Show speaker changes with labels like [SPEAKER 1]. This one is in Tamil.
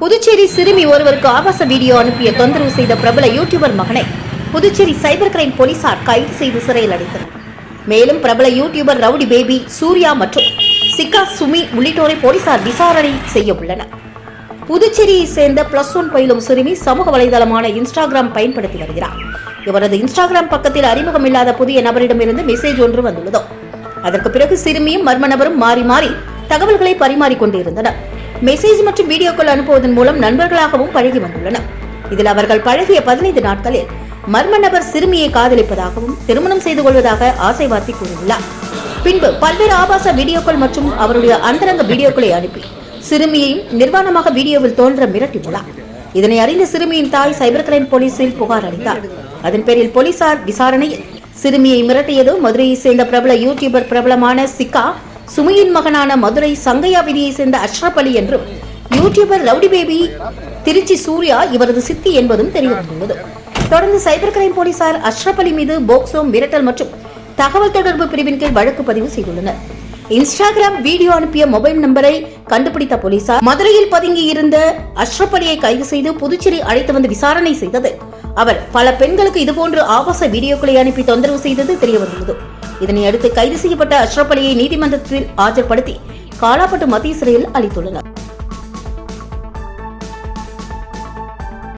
[SPEAKER 1] புதுச்சேரி சிறுமி ஒருவருக்கு ஆபாச வீடியோ அனுப்பிய தொந்தரவு செய்த பிரபல யூடியூபர் மகனை புதுச்சேரி சைபர் கிரைம் போலீசார் கைது செய்து சிறையில் அடைத்தனர். மேலும் பிரபல யூடியூபர் ரவுடி பேபி சூர்யா மற்றும் சிக்கா சுமி உள்ளிட்டோரை போலீசார் விசாரணை செய்ய உள்ளனர். புதுச்சேரியை சேர்ந்த பிளஸ் ஒன் பயிலும் சிறுமி சமூக வலைதளமான இன்ஸ்டாகிராம் பயன்படுத்தி வருகிறார். இவரது இன்ஸ்டாகிராம் பக்கத்தில் அறிமுகமில்லாத புதிய நபரிடமிருந்து மெசேஜ் ஒன்று வந்துள்ளதோ. அதற்கு பிறகு சிறுமியும் மர்ம நபரும் மாறி மாறி தகவல்களை பரிமாறிக்கொண்டிருந்தனர். மெசேஜ் மற்றும் வீடியோக்கள் அனுப்புவதன் மூலம் நண்பர்களாகவும் பழகி வந்துள்ளனர். இதில் அவர்கள் பழகிய பதினைந்து நாட்களில் மர்ம நபர் சிறுமியை காதலிப்பதாகவும் திருமணம் செய்து கொள்வதாக ஆசை வார்த்தை கூறியுள்ளார். பின்பு பல்வேறு ஆபாச வீடியோக்கள் மற்றும் அவருடைய அந்தரங்க வீடியோக்களை அனுப்பி சிறுமியையும் நிர்வாணமாக வீடியோவில் தோன்ற மிரட்டியுள்ளார். இதனை அறிந்த சிறுமியின் தாய் சைபர் கிரைம் போலீசில் புகார் அளித்தார். அதன் பேரில் போலீசார் விசாரணையில் சிறுமியை மிரட்டியது மதுரையை சேர்ந்த பிரபல யூடியூபர் பிரபலமான சிக்கா சுமியின் மகனான மதுரை சங்கையா விதியை சேர்ந்த அஷ்ரப் அலி என்றும் youtuber rowdy baby Trichy Surya இவரது சித்தி என்பதும் தெரிவித்துள்ளது தொடர்ந்து சைபர் கிரைம் போலீசார் அஷ்ரப் அலி மீது போக்சோ மிரட்டல் மற்றும் தகவல் தொடர்பு பிரிவின் கீழ் வழக்கு பதிவு செய்துள்ளனர். இன்ஸ்டாகிராம் வீடியோ அனுப்பிய மொபைல் நம்பரை கண்டுபிடித்த போலீசார் மதுரையில் பதுங்கி இருந்த அஷ்ரப் அலியை கைது செய்து புதுச்சேரி அழைத்து வந்து விசாரணை செய்தது. அவர் பல பெண்களுக்கு இதுபோன்று ஆபாச வீடியோக்களை அனுப்பி தொந்தரவு செய்தது தெரியவந்துள்ளது. இதனை அடுத்து கைது செய்யப்பட்ட அஷ்ரப் அலியை நீதிமன்றத்தில் ஆஜர்படுத்தி காலாப்பட்டு மத்திய சிறையில் அளித்துள்ளனர்.